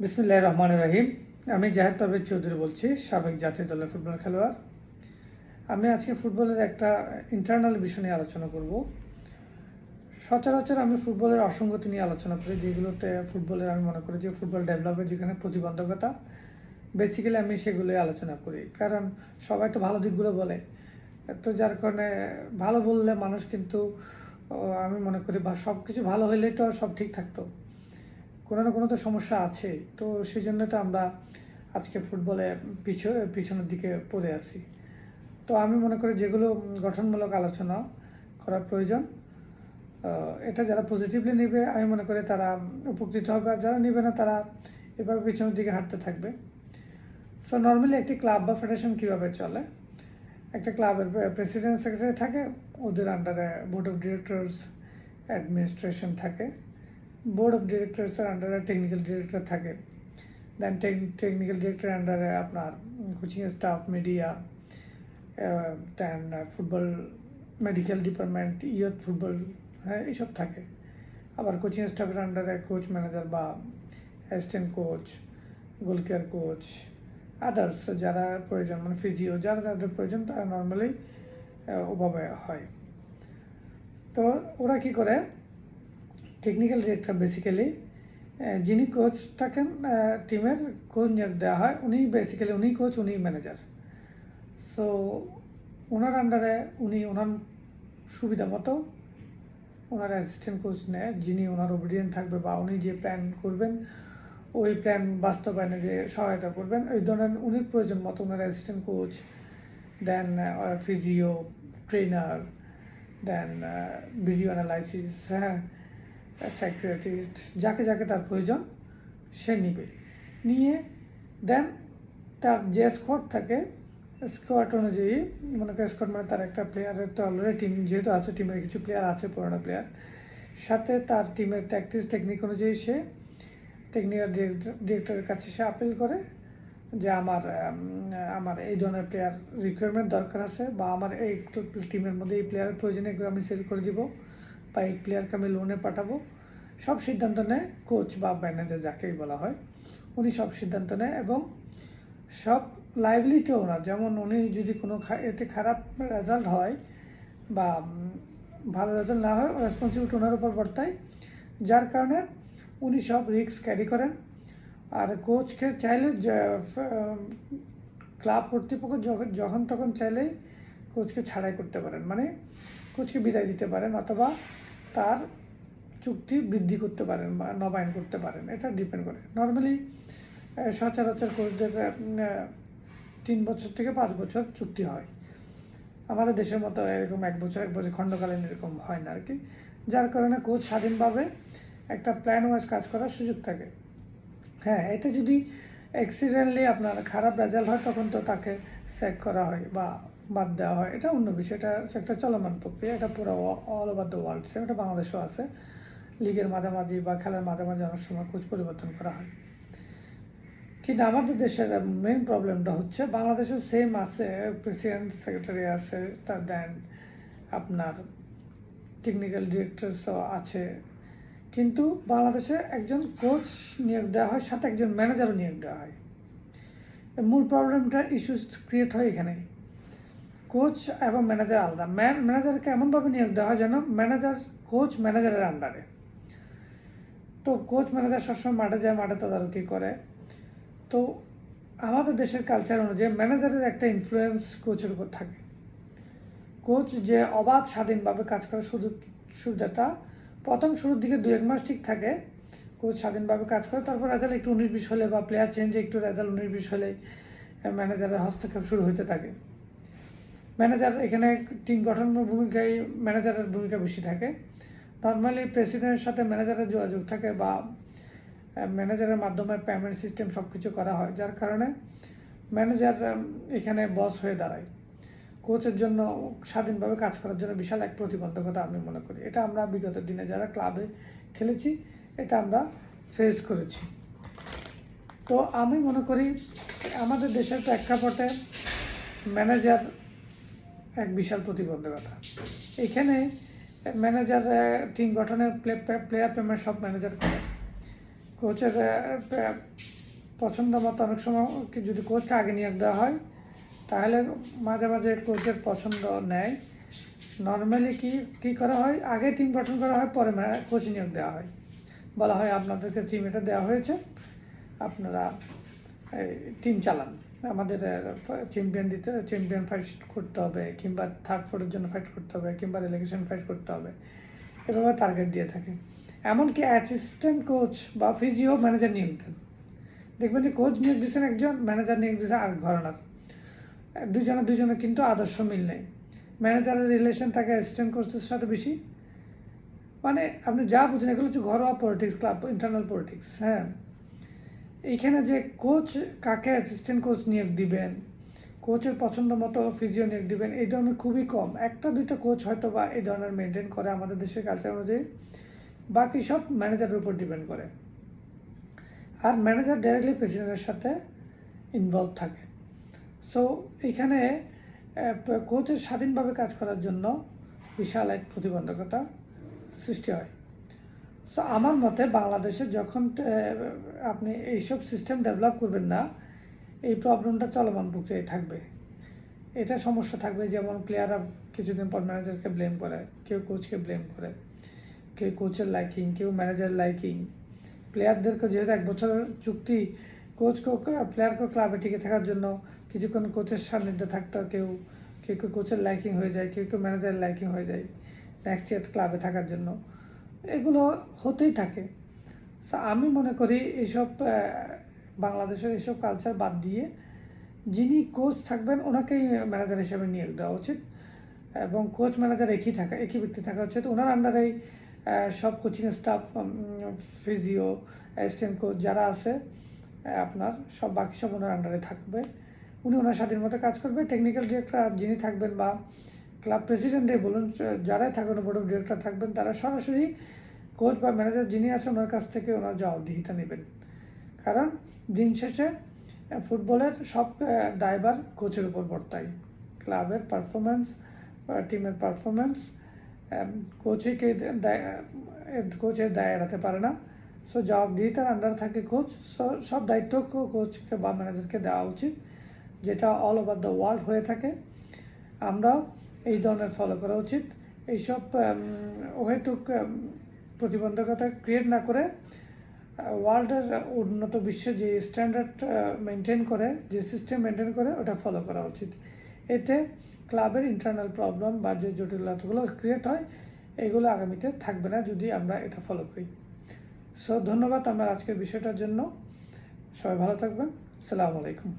বিসমুল্লাহ রহমান রাহিম। আমি জাহেদ পারভেজ চৌধুরী বলছি, সাবেক জাতীয় দলের ফুটবল খেলোয়াড়। আমি আজকে ফুটবলের একটা ইন্টারনাল বিষয় নিয়ে আলোচনা করব। সচরাচর আমি ফুটবলের অসঙ্গতি নিয়ে আলোচনা করি, যেগুলোতে ফুটবলের আমি মনে করি যে ফুটবল ডেভেলপের যেখানে প্রতিবন্ধকতা বেসিক্যালি আমি সেগুলোই আলোচনা করি। কারণ সবাই তো ভালো দিকগুলো বলে। তো যার কারণে ভালো বললে মানুষ কিন্তু আমি মনে করি বা সব কিছু ভালো হইলেই তো সব ঠিক থাকতো। কোনো না কোনো তো সমস্যা আছে। তো সেই জন্য তো আমরা আজকে ফুটবলে পিছু, পিছনের দিকে পড়ে আছি। তো আমি মনে করি যেগুলো গঠনমূলক আলোচনা করা প্রয়োজন এটা যারা পজিটিভলি নেবে, আমি মনে করি তারা উপকৃত হবে। আর যারা নেবে না, তারা এভাবে পিছনের দিকে হাঁটতে থাকবে। সো নর্মালি একটি ক্লাব বা ফেডারেশন কীভাবে চলে? একটা ক্লাবের প্রেসিডেন্ট সেক্রেটারি থাকে, ওদের আন্ডারে বোর্ড অফ ডিরেক্টরস অ্যাডমিনিস্ট্রেশন থাকে। বোর্ড অফ ডিরেক্টরসের আন্ডারে টেকনিক্যাল ডিরেক্টর থাকে দেন টেকনিক্যাল ডিরেক্টর আন্ডারে আপনার coaching staff media then football medical department youth football হ্যাঁ এইসব থাকে। আবার কোচিং স্টাফের আন্ডারে কোচ ম্যানেজার বা assistant coach goalkeeper coach others যারা প্রয়োজন মানে ফিজিও যারা যাদের প্রয়োজন, তারা নর্মালি ওভাবে হয়। তো ওরা কি করে? টেকনিক্যাল ডিরেক্টর বেসিক্যালি যিনি কোচ থাকেন টিমের কোচ নিয়োগ দেওয়া হয়, উনি বেসিক্যালি উনি কোচ উনি ম্যানেজার সো ওনার আন্ডারে উনি ওনার সুবিধা মতো ওনার অ্যাসিস্ট্যান্ট কোচ নেয়, যিনি ওনার ওবিডিয়েন্ট থাকবে বা উনি যে প্ল্যান করবেন, ওই প্ল্যান বাস্তবায়নে যে সহায়তা করবেন, ওই ধরনের উনি প্রয়োজন মতো ওনার assistant coach then physio trainer then video analysis হ্যাঁ সাইক্রিয়াটিস্ট যাকে যাকে তার প্রয়োজন, সে নিবে। নিয়ে দেন তার যে স্কোয়াড থাকে স্কোয়াড অনুযায়ী, মনে করেন স্কোয়াড মানে তার একটা প্লেয়ারের তো অলরেডি টিম যেহেতু আছে টিমের কিছু প্লেয়ার আছে, পুরোনো প্লেয়ার সাথে তার টিমের ট্যাকটিস টেকনিক অনুযায়ী সে টেকনিক্যাল ডিরেক্টরের কাছে সে আপিল করে যে আমার আমার এই ধরনের প্লেয়ার রিকোয়ারমেন্ট দরকার আছে বা আমার এই টিমের মধ্যে এই প্লেয়ারের প্রয়োজনে আমি সেল করে দিব। বা এই প্লেয়ারকে আমি লোনে পাঠাবো। সব সিদ্ধান্ত নেয় কোচ বা ম্যানেজার যাকেই বলা হয়। উনি সব সিদ্ধান্ত নেয় এবং সব লাইবিলিটি ওনার যেমন উনি যদি কোনো এতে খারাপ রেজাল্ট হয় বা ভালো রেজাল্ট না হয় রেসপন্সিবিলিটি ওনার উপর বর্তায়। যার কারণে উনি সব রিস্ক ক্যারি করেন। আর কোচকে চাইলে ক্লাব কর্তৃপক্ষ যখন তখন চাইলেই কোচকে ছাড়াই করতে পারেন। মানে কোচকে বিদায় দিতে পারেন অথবা তার চুক্তি বৃদ্ধি করতে পারেন বা নবায়ন করতে পারেন, এটা ডিপেন্ড করে। নর্মালি সচরাচর কোচদের তিন বছর থেকে পাঁচ বছর চুক্তি হয়। আমাদের দেশের মতো এরকম এক বছর এক বছর খণ্ডকালীন এরকম হয় না আর কি যার কারণে কোচ স্বাধীনভাবে একটা প্ল্যান ওয়াইজ কাজ করার সুযোগ থাকে। হ্যাঁ এতে যদি অ্যাক্সিডেন্টলি আপনার খারাপ রেজাল্ট হয়, তখন তো তাকে স্যাক করা হয় বা বাদ দেওয়া হয়। এটা অন্য বিষয়, এটা একটা চলমান প্রক্রিয়া, এটা পুরো all over the world same এটা বাংলাদেশেও আছে। লিগের মাঝামাঝি বা খেলার মাঝামাঝি অনেক সময় কোচ পরিবর্তন করা হয়। কিন্তু আমাদের দেশের মেন প্রবলেমটা হচ্ছে বাংলাদেশের সেম আছে প্রেসিডেন্ট সেক্রেটারি আছে, তার দেন আপনার টেকনিক্যাল ডিরেক্টরসও আছে। কিন্তু বাংলাদেশে একজন কোচ নিয়োগ দেওয়া হয়, সাথে একজন ম্যানেজারও নিয়োগ দেওয়া হয়। মূল প্রবলেমটা ইস্যুস ক্রিয়েট হয় এখানে কোচ এবং ম্যানেজার আলাদা। ম্যান ম্যানেজারকে এমনভাবে নিয়োগ দেওয়া হয় যেন ম্যানেজার কোচ ম্যানেজারের আন্ডারে তো কোচ ম্যানেজার সবসময় মাঠে যায়, মাঠে তদারকি করে। তো আমাদের দেশের কালচার অনুযায়ী ম্যানেজারের একটা ইনফ্লুয়েন্স কোচের উপর থাকে। কোচ যে অবাধ, স্বাধীনভাবে কাজ করার সুযোগ সুবিধাটা প্রথম শুরুর দিকে দু এক মাস ঠিক থাকে। কোচ স্বাধীনভাবে কাজ করে, তারপর রেজাল্ট একটু উনিশ বিশ হলে বা প্লেয়ার চেঞ্জে একটু রেজাল্ট উনিশ বিশ হলে ম্যানেজারের হস্তক্ষেপ শুরু হতে থাকে। ম্যানেজার এখানে টিম গঠনের ভূমিকায় ম্যানেজারের ভূমিকা বেশি থাকে। নর্মালি প্রেসিডেন্টের সাথে ম্যানেজারের যোগাযোগ থাকে বা ম্যানেজারের মাধ্যমে পেমেন্ট সিস্টেম সব কিছু করা হয়, যার কারণে ম্যানেজার এখানে বস হয়ে দাঁড়ায়। কোচের জন্য স্বাধীনভাবে কাজ করার জন্য বিশাল এক প্রতিবন্ধকতা আমি মনে করি। এটা আমরা বিগত দিনে যারা ক্লাবে খেলেছি, এটা আমরা ফেস করেছি। তো আমি মনে করি, আমাদের দেশের প্রেক্ষাপটে ম্যানেজার এক বিশাল প্রতিবন্ধকতা। এখানে ম্যানেজার টিম গঠনের প্লেয়ার পেমেন্ট সব ম্যানেজার করে। কোচের পছন্দ মতো অনেক সময় যদি কোচকে আগে নিয়োগ দেওয়া হয়, তাহলে মাঝে মাঝে কোচের পছন্দ নেয়। নর্মালি কি কি করা হয়? আগে টিম গঠন করা হয়, পরে কোচ নিয়োগ দেওয়া হয়। বলা হয় আপনাদেরকে টিম এটা দেওয়া হয়েছে। আপনারা টিম চালান। আমাদের চ্যাম্পিয়ন দিতে চ্যাম্পিয়ন ফাইট করতে হবে, কিংবা থার্ড ফোর্ডের জন্য ফাইট করতে হবে, কিংবা রিলেগেশন ফাইট করতে হবে, এভাবে টার্গেট দিয়ে থাকে। এমনকি অ্যাসিস্ট্যান্ট কোচ বা ফিজিও ম্যানেজার নিয়োগ দেন। দেখবেন যে কোচ নিয়োগ দিচ্ছেন একজন ম্যানেজার নিয়োগ দিচ্ছেন আর ঘরানার। দুজনে দুজনে কিন্তু আদর্শ মিল নেই। ম্যানেজারের রিলেশন থাকে অ্যাসিস্ট্যান্ট কোচের সাথে বেশি। মানে আপনি যা বুঝেন, এগুলো হচ্ছে ঘরোয়া পলিটিক্স ক্লাব ইন্টারনাল পলিটিক্স হ্যাঁ? এইখানে যে কোচ কাকে অ্যাসিস্ট্যান্ট কোচ নিয়োগ দিবেন কোচের পছন্দ মতো ফিজিও নিয়োগ দিবেন, এই ধরনের খুবই কম। একটা, দুইটা কোচ হয়তো বা এই ধরনের মেনটেন করে আমাদের দেশের কালচার অনুযায়ী। বাকি সব ম্যানেজারের উপর ডিপেন্ড করে। আর ম্যানেজার ডাইরেক্টলি প্রেসিডেন্টের সাথে ইনভলভ থাকে। সো এখানে কোচের স্বাধীনভাবে কাজ করার জন্য বিশাল এক প্রতিবন্ধকতা সৃষ্টি হয়। সো আমার মতে বাংলাদেশে যখন আপনি এইসব সিস্টেম ডেভেলপ করবেন না, এই প্রবলেমটা চলমান প্রক্রিয়ায় থাকবে। এটা সমস্যা থাকবে, যেমন প্লেয়াররা কিছুদিন পর ম্যানেজারকে ব্লেম করে, কেউ কোচকে ব্লেম করে, কেউ কোচের লাইকিং কেউ ম্যানেজার লাইকিং প্লেয়ারদেরকে যেহেতু এক বছরের চুক্তি কোচকে প্লেয়ারকে ক্লাবে টিকে থাকার জন্য কিছুক্ষণ কোচের সান্নিধ্যে থাকতে কেউ কেউ কেউ কোচের লাইকিং হয়ে যায়, কেউ কেউ ম্যানেজারের লাইকিং হয়ে যায় নেক্সট ইয়ার ক্লাবে থাকার জন্য। এগুলো হতেই থাকে। So, আমি মনে করি এইসব আহ, বাংলাদেশের এসব কালচার বাদ দিয়ে যিনি কোচ থাকবেন ওনাকেই ম্যানেজার হিসেবে নিয়োগ দেওয়া উচিত এবং কোচ ম্যানেজার একই থাকা একই ব্যক্তি থাকা উচিত। ওনার আন্ডারেই সব coaching staff physio assistant coach যারা আছে আপনার সব বাকি সব ওনার আন্ডারে থাকবে। উনি ওনার স্বাধীন মতো কাজ করবে। টেকনিক্যাল ডিরেক্টর যিনি থাকবেন বা ক্লাব প্রেসিডেন্টে বলুন যারাই থাকবেন বোর্ড অফ ডিরেক্টর থাকবেন তারা সরাসরি কোচ বা ম্যানেজার যিনি আছেন ওনার কাছ থেকে ওনার জবাবদিহিতা নেবেন। কারণ দিন শেষে ফুটবলের সব আহ, দায়ভার কোচের উপর বর্তায়। ক্লাবের পারফরমেন্স টিমের পারফরমেন্স কোচকে কোচের দায় এড়াতে পারে না। সো জবাবদিহিতার আন্ডার থাকে কোচ সো সব দায়িত্ব কোচকে বা ম্যানেজারকে দেওয়া উচিত যেটা অল ওভার দ্য ওয়ার্ল্ড হয়ে থাকে। আমরাও এই ধরনের ফলো করা উচিত। এইসব ওহেটুক প্রতিবন্ধকতা ক্রিয়েট না করে ওয়ার্ল্ডের উন্নত বিশ্বে যে স্ট্যান্ডার্ড মেনটেন করে, যে সিস্টেম মেনটেন করে, ওটা ফলো করা উচিত। এতে ক্লাবের ইন্টারনাল প্রবলেম বা যে জটিলতাগুলো ক্রিয়েট হয়, এগুলো আগামীতে থাকবে না যদি আমরা এটা ফলো করি। সো ধন্যবাদ আমার আজকের বিষয়টার জন্য। সবাই ভালো থাকবেন। আসসালামু আলাইকুম।